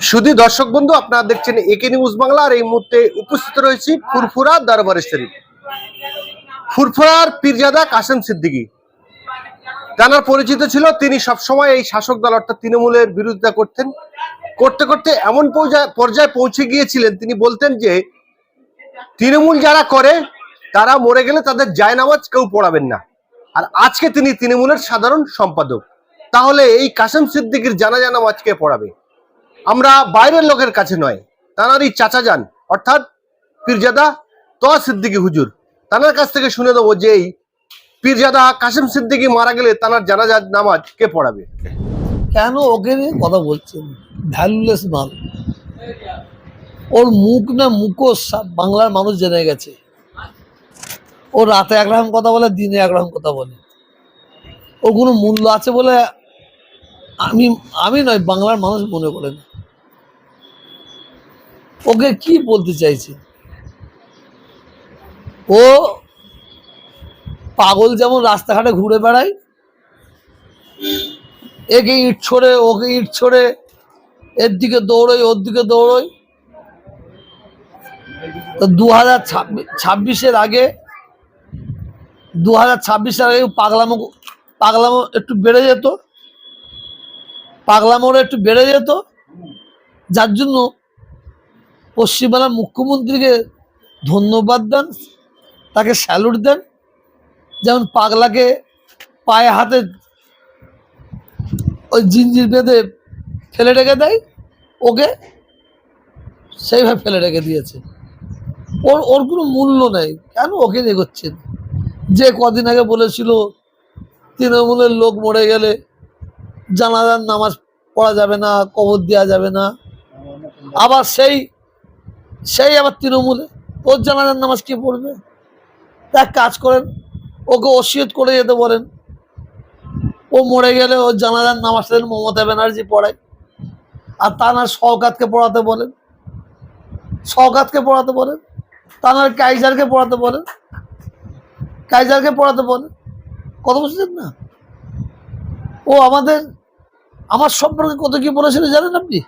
শুধু দর্শক বন্ধু, আপনারা দেখছেন একে নিউজ বাংলা, আর এই মুহূর্তে উপস্থিত রয়েছি ফুরফুরা দরবারে শরীফ ফুরফুরার পীরজাদা কাসেম সিদ্দিকী। তার পরিচিত ছিল, তিনি সবসময় এই শাসক দল, অর্থাৎ তৃণমূলের বিরোধিতা করতেন। করতে করতে এমন পর্যায়ে- পৌঁছে গিয়েছিলেন, তিনি বলতেন যে, তৃণমূল যারা করে, তারা মরে গেলে তাদের জায়নামাজ কেউ পড়াবেন না। আর আজকে তিনি তৃণমূলের সাধারণ সম্পাদক। তাহলে এই কাসেম সিদ্দিকির জানা নামাজ কে পড়াবে? আমরা বাইরের লোকের কাছে নয়, তানারই চাচা যান, অর্থাৎ পীরজাদা তোয়া সিদ্দিকী হুজুর। তানার কাছ থেকে শুনে দেবো যে এই পীরজাদা কাসেম সিদ্দিকি মারা গেলে তানার জানাজা নামাজ কে পড়াবে? কেন ওকে নিয়ে কথা বলছেন ভ্যালুলেস মাল। ওর মুখ না মুখোশ সব বাংলার মানুষ জেনে গেছে। ও রাতে একরকম কথা বলে, দিনে একরকম কথা বলে। ওর কোনো মূল্য আছে বলে আমি আমি নয়, বাংলার মানুষ মনে করে না। ওকে কি বলতে চাইছে? ও পাগল যেমন রাস্তাঘাটে ঘুরে বেড়ায়, একে ইট ছড়ে, ওকে ইট ছড়ে, এর দিকে দৌড়ই ওর দিকে দৌড়ই তো দু হাজার ছাব্বিশের আগে দু হাজার ছাব্বিশের আগে পাগলামো পাগলামো একটু বেড়ে যেত। পাগলামোর একটু বেড়ে যেত। যার জন্য পশ্চিমবাংলার মুখ্যমন্ত্রীকে ধন্যবাদ দেন, তাকে স্যালুট দেন। যেমন পাগলাকে পায়ে হাতে ওই জিঞ্জির বেঁধে ফেলে রেখে দেয়, ওকে সেইভাবে ফেলে রেখে দিয়েছে। ওর ওর কোনো মূল্য নেই, কেন ওকে এগোচ্ছেন? যে কদিন আগে বলেছিল, তৃণমূলের লোক মরে গেলে জানাজার নামাজ পড়া যাবে না, কবর দেওয়া যাবে না। আবার সেই সেই আবার তৃণমূলে। ওর জানাজার নামাজ কে পড়বে? এক কাজ করেন, ওকে ওসিয়ত করে যেতে বলেন। ও মরে গেলে ওর জানাজার নামাজ পড়েন মমতা ব্যানার্জি পড়ায়। আর তা না শওকাতকে পড়াতে বলেন। শওকাতকে পড়াতে বলেন। তা না কাইজারকে পড়াতে বলেন। কাইজারকে পড়াতে বলেন। কত বুঝছেন না? ও আমাদের, আমার সম্পর্কে কত কি বলেছিল জানেন আপনি?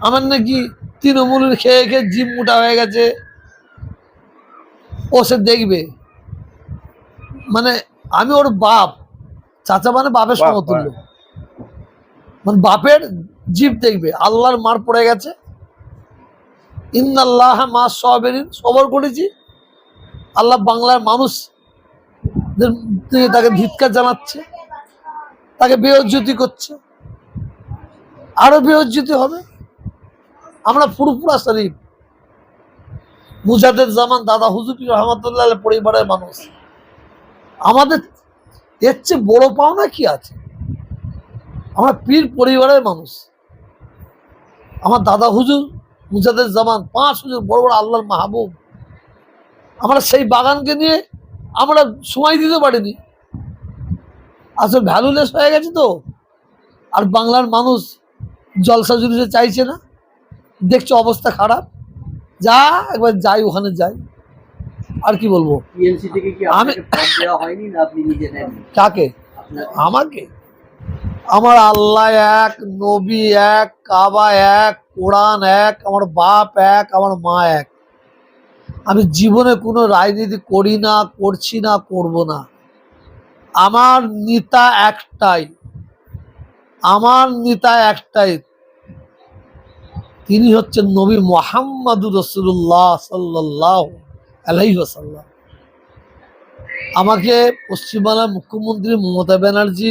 আমার নাকি তৃণমূলের খেয়ে খেয়ে জিম মোটা হয়ে গেছে। ও সে দেখবে। মানে আমি ওর বাপ। চাচা মানে বাপের সমতুল্য। মানে বাপের জীব দেখবে। আল্লাহর মার পড়ে গেছে। ইন্নাল্লাহ মা সবেরিন। সবর করেছি। আল্লাহ বাংলার মানুষ তাকে ধিৎকার জানাচ্ছে। তাকে বেহজ্জতি করছে। আরও বেহজ্জতি হবে। আমরা ফুরফুরা শরীফ। মুজাদের জামান দাদা হুজুর রহমতুল্লাহ পরিবারের মানুষ। আমাদের এর চেয়ে বড় পাওনা কি আছে? আমরা পীর পরিবারের মানুষ। আমার দাদা হুজুর মুজাদের জামান, পাঁচ হুজুর, বড় বড় আল্লাহর মাহবুব। আমরা সেই বাগানকে নিয়ে আমরা সময় দিতে পারিনি। আসলে ভ্যালুলেস হয়ে গেছে তো। আর বাংলার মানুষ জলসা জুলুসে চাইছে না। দেখছে অবস্থা খারাপ? যা একবার যাই ওখানে যাই। আর কি বলব? আমি- কাকে? আমাকে? আমার আল্লাহ এক নবী এক কাবা এক কোরআন এক আমার বাপ এক আমার মা এক। আমি জীবনে কোনো রাজনীতি করি না করছি না করব না। আমার নেতা একটাই। আমার নেতা একটাই। তিনি হচ্ছেন নবী মোহাম্মদুর রসুল্লাহ সাল্লাহ আলাইসাল্লাম আমাকে পশ্চিমবাংলার মুখ্যমন্ত্রী মমতা ব্যানার্জি,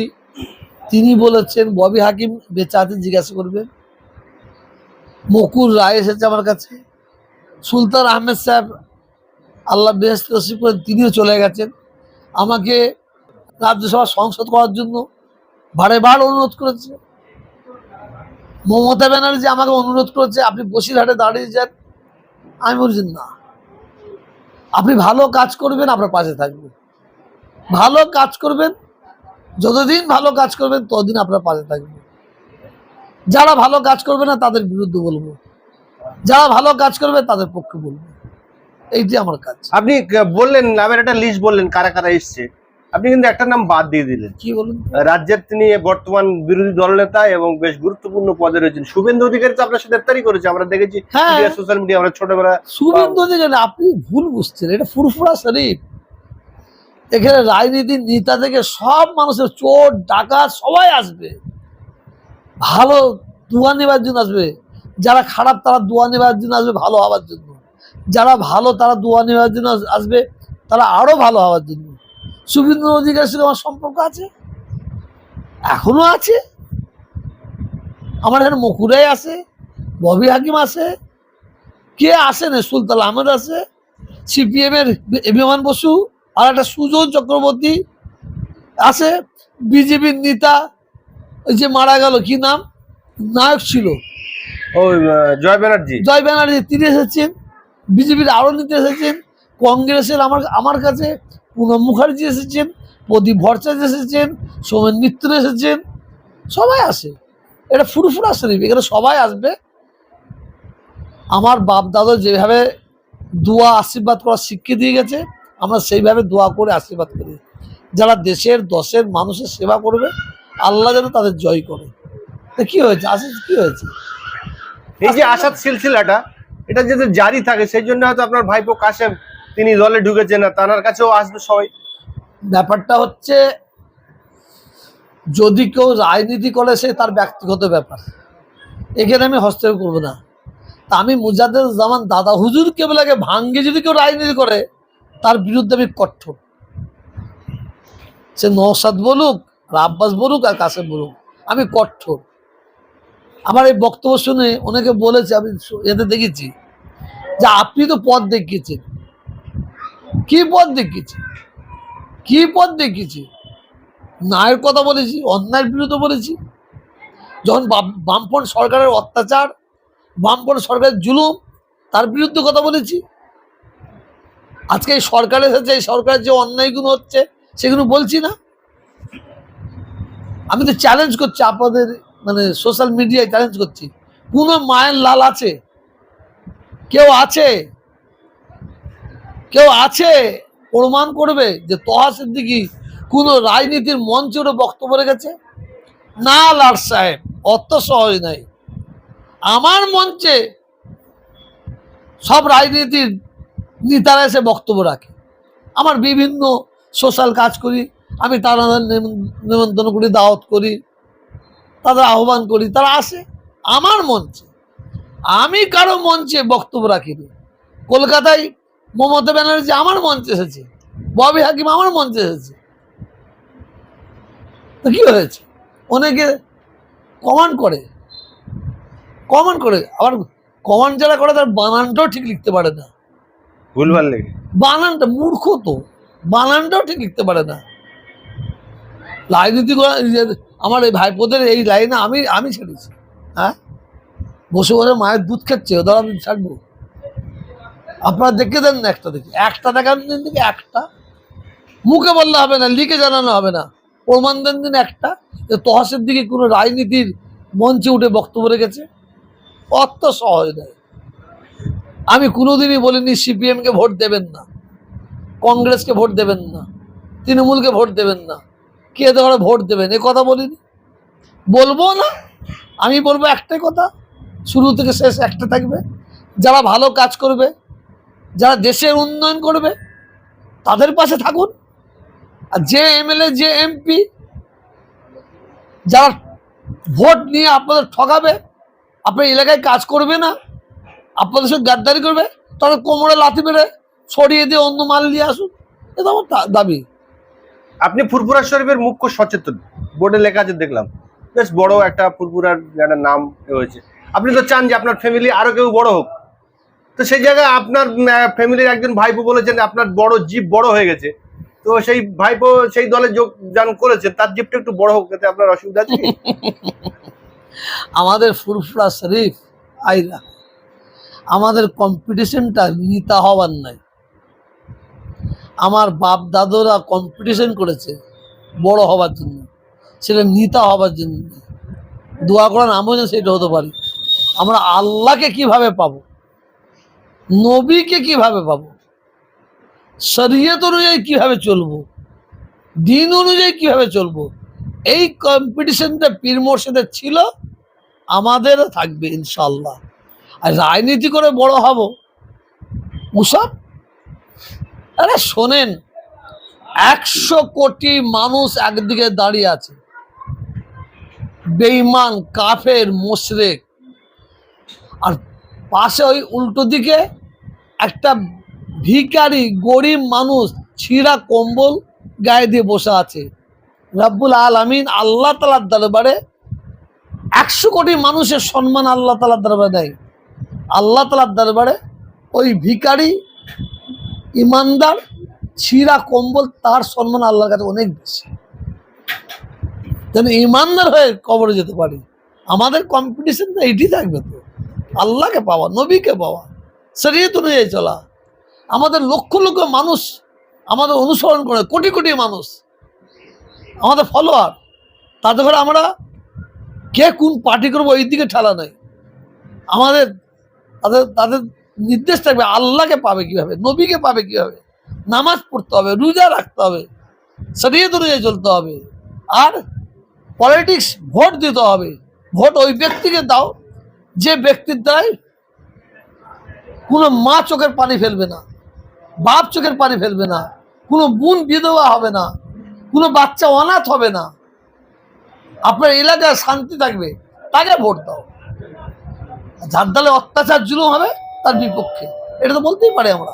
তিনি বলেছেন, ববি হাকিম বেঁচে আছে জিজ্ঞাসা করবেন। মকুর রায় এসেছে আমার কাছে। সুলতান আহমেদ সাহেব আল্লাহ বেহস্ত নসিব করেন, তিনিও চলে গেছেন। আমাকে রাজ্যসভা সংসদ করার জন্য বারে বার অনুরোধ করেছে। মমতা ব্যানার্জি আমাকে অনুরোধ করছে, আপনি বসিরহাটে দাঁড়িয়ে যান। আমি বলছি, না। আপনি ভালো কাজ করবেন আপনার পাশে থাকব। ভালো কাজ করবেন, যতদিন ভালো কাজ করবেন, ততদিন আপনার পাশে থাকবে। যারা ভালো কাজ করবে না, তাদের বিরুদ্ধে বলব। যারা ভালো কাজ করবে, তাদের পক্ষে বলব। এইটি আমার কাজ। আপনি বললেন, নামের একটা লিস্ট বললেন, কারা কারা এসছে? আপনি কিন্তু একটা নাম বাদ দিয়ে দিলেন। কি বলুন? রাজ্যের তিনি বর্তমান বিরোধী দল দলনেতা এবং বেশ গুরুত্বপূর্ণ পদে রয়েছেন। শুভেন্দু অধিকারী তো আপনার সাথে ইফতারি করেছে আমরা দেখেছি সোশ্যাল মিডিয়া আমরা ছোটবেলা শুভেন্দু অধিকারী আপনি ভুল বুঝছেন এটা ফুরফুরা শরীফ। এখানে রাজনীতির নেতা থেকে সব মানুষের চোর ডাকাত সবাই আসবে। ভালো দুয়া নেবার জন্য আসবে। যারা খারাপ তারা দোয়া নেবার জন্য আসবে ভালো হওয়ার জন্য। যারা ভালো তারা দোয়া নেবার জন্য আসবে। তারা আরও ভালো হওয়ার জন্য। শুভেন্দু অধিকারীর সঙ্গে আমার সম্পর্ক আছে? এখনও আছে? আমার এখানে মকুরাই আছে ববি হাকিম আছে কে আসে না? সুলতান আহমেদ আছে সিপিএম এর বিমান বসু আর একটা সুজন চক্রবর্তী আছে বিজেপির নেতা ওই যে মারা গেল কি নাম? নায়ক ছিল। ওই জয় ব্যানার্জি। জয় ব্যানার্জি তিনি এসেছেন বিজেপির আরও নেতা এসেছেন কংগ্রেসের আমার আমার কাছে পুনম মুখার্জি এসেছেন প্রদীপ ভট্টাচার্য এসেছেন সোমেন মিত্র এসেছেন সবাই আসে। এটা ফুরফুরা শরীফ এখানে সবাই আসবে। আমার বাপ দাদা যেভাবে দোয়া আশীর্বাদ করার শিখিয়ে দিয়ে গেছে আমরা সেইভাবে দোয়া করে আশীর্বাদ করি। যারা দেশের দশের মানুষের সেবা করবে আল্লাহ যেন তাদের জয় করে। তা কি হয়েছে? আশিস কি হয়েছে? এই যে আসাদ সিলসিলাটা এটা যাতে জারি থাকে সেই জন্য হয়তো আপনার ভাইপো কাশেম তিনি দলে ঢুকেছেন না, তার কাছেও আসবে সবাই। ব্যাপারটা হচ্ছে, যদি কেউ রাজনীতি করে, সে তার ব্যক্তিগত ব্যাপার। এখানে আমি হস্তক্ষেপ করব না। তা আমি মুজাদ্দের জামান দাদা হুজুর কেবলাকে ভাঙ্গে যদি কেউ রাজনীতি করে, তার বিরুদ্ধে আমি কঠোর। সে নৌসাদ বলুক, আর আব্বাস বলুক, আর কাসেম বলুক, আমি কঠোর। আমার এই বক্তব্য শুনে অনেকে বলেছে, আমি এতে দেখেছি, যে আপনি তো পথ দেখিয়েছেন। কি পথ দেখিয়েছেন কি পথ দেখিয়েছি? ন্যায়ের কথা বলেছি, অন্যায়ের বিরুদ্ধে বলেছি। যখন বাম- বামপন্থ সরকারের অত্যাচার, বামপন্থ সরকারের জুলুম, তার বিরুদ্ধে কথা বলেছি। আজকে এই সরকার এসেছে, এই সরকারের যে অন্যায়গুলো হচ্ছে, সেগুলো বলছি না। আমি তো চ্যালেঞ্জ করছি আপনাদের মানে সোশ্যাল মিডিয়ায় চ্যালেঞ্জ করছি। কোনো মায়ের লাল আছে। কেউ আছে? কেউ আছে? প্রমাণ করবে যে তহা সিদ্দিকি কোন রাজনীতির মঞ্চে বক্তব্য রেখেছে? না, লাট সাহেব অত সহজ নাই। আমার মঞ্চে সব রাজনীতির নেতারা এসে বক্তব্য রাখে। আমার বিভিন্ন সোশ্যাল কাজ করি, আমি তারা নিমন্ত্রণ করি, দাওয়াত করি, তাদের আহ্বান করি, তারা আসে আমার মঞ্চে। আমি কারও মঞ্চে বক্তব্য রাখিনি। কলকাতায় মমতা ব্যানার্জি আমার মঞ্চে এসেছে ববি হাকিম আমার মঞ্চে এসেছে। তো কি হয়েছে? অনেকে কমান্ড করে। কমান্ড করে। আবার কমান্ড যারা করে তার বানানটাও ঠিক লিখতে পারে না। ভুলভাল লেগে বানানটা মূর্খ তো। বানানটাও ঠিক লিখতে পারে না। রাজনীতি করা আমার এই ভাইপোদের এই লাইনে আমি আমি ছেড়েছি। হ্যাঁ? বসে বসে মায়ের দুধ খাচ্ছে ওদের আমি ছাড়বো। আপনারা দেখে দেন না একটা দেখে। একটা দেখান দিন দেখে একটা। মুখে বললে হবে না, লিখে জানানো হবে না। প্রমাণ দেন দিন একটা। যে তহসের দিকে কোনো রাজনীতির মঞ্চে উঠে বক্তব্য রেখেছে? অত সহজ নয়। আমি কোনোদিনই বলিনি সিপিএমকে ভোট দেবেন না, কংগ্রেসকে ভোট দেবেন না, তৃণমূলকে ভোট দেবেন না। কে ধরে ভোট দেবেন? এ কথা বলিনি। বলব না। আমি বলব একটাই কথা। শুরু থেকে শেষ একটা থাকবে। যারা ভালো কাজ করবে যারা দেশের উন্নয়ন করবে, তাদের পাশে থাকুন। আর যে এমএলএ, যে এমপি, যারা ভোট নিয়ে আপনাদের ঠকাবে আপনার এলাকায় কাজ করবে না, আপনাদের সঙ্গে গাদ্দারি করবে তাহলে কোমরে লাথি মেরে ছড়িয়ে দিয়ে অন্য মাল নিয়ে আসুন, এটা আমার দাবি। আপনি ফুরফুরা শরীফের মুখ্য সচেতন, বোর্ডে লেখা আছে, দেখলাম। বেশ বড় একটা ফুরফুরার নাম হয়েছে আপনি তো চান যে আপনার ফ্যামিলি আরও কেউ বড় হোক। তো সেই জায়গায় আপনার ফ্যামিলির একজন ভাইপো বলেছেন, আপনার বড় জিপ বড় হয়ে গেছে। তো সেই ভাইপো সেই দলে যোগদান করেছে, তার জিপটা একটু বড় হোক, এতে আপনার অসুবিধা আছে আমাদের ফুরফুরা শরীফ, আইরা, আমাদের কম্পিটিশনটা নিতা হওয়ার নাই। আমার বাপ দাদুরা কম্পিটিশন করেছে বড় হওয়ার জন্য, সেটা নিতা হওয়ার জন্য। দোয়া করার নামও যেন সেটা হতে পারি। আমরা আল্লাহকে কীভাবে পাবো? নবীকে কীভাবে পাবো? শরীয়ত অনুযায়ী কীভাবে চলবো? দিন অনুযায়ী কীভাবে চলবো? এই কম্পিটিশনটা পীর মোর্শেদের ছিল, আমাদেরও থাকবে ইনশাল্লাহ আর রাজনীতি করে বড় হব। ওসব আরে শোনেন, একশো কোটি মানুষ একদিকে দাঁড়িয়ে আছে। বেইমান কাফের, মোশরেক। আর পাশে ওই উল্টো দিকে একটা ভিখারি, গরিব মানুষ ছিঁড়া কম্বল গায়ে দিয়ে বসে আছে। রাব্বুল আলামিন আল্লাহ তালার দরবারে একশো কোটি মানুষের সম্মান আল্লাহ তালার দরবারে দেয়। আল্লাহ তালার দরবারে ওই ভিখারি, ইমানদার, ছিঁড়া কম্বল তার সম্মান আল্লাহর কাছে অনেক বেশি। যেন ইমানদার হয়ে কবরে যেতে পারি। আমাদের কম্পিটিশন এটি থাকবে তো। আল্লাহকে পাওয়া, নবীকে পাওয়া। শরীয়ত অনুযায়ী চলা। আমাদের লক্ষ লক্ষ মানুষ আমাদের অনুসরণ করে, কোটি কোটি মানুষ, আমাদের ফলোয়ার তাদের ঘরে আমরা কে কোন পার্টি করব ওই দিকে ঠেলা নাই। আমাদের, তাদের তাদের নির্দেশ থাকবে, আল্লাহকে পাবে কীভাবে, নবীকে পাবে কীভাবে, নামাজ পড়তে হবে, রোজা রাখতে হবে শরীয়ত অনুযায়ী চলতে হবে। আর পলিটিক্স ভোট দিতে হবে, ভোট ওই ব্যক্তিকে দাও, যে ব্যক্তির দ্বারাই কোনো মা চোখের পানি ফেলবে না, বাপ চোখের পানি ফেলবে না, কোনো বোন বিধবা হবে না, কোনো বাচ্চা অনাথ হবে না। আপনার এলাকায় শান্তি থাকবে, তাকে ভোট দাও। যার দলে অত্যাচার জুলুম হবে, তার বিপক্ষে। এটা তো বলতেই পারে আমরা।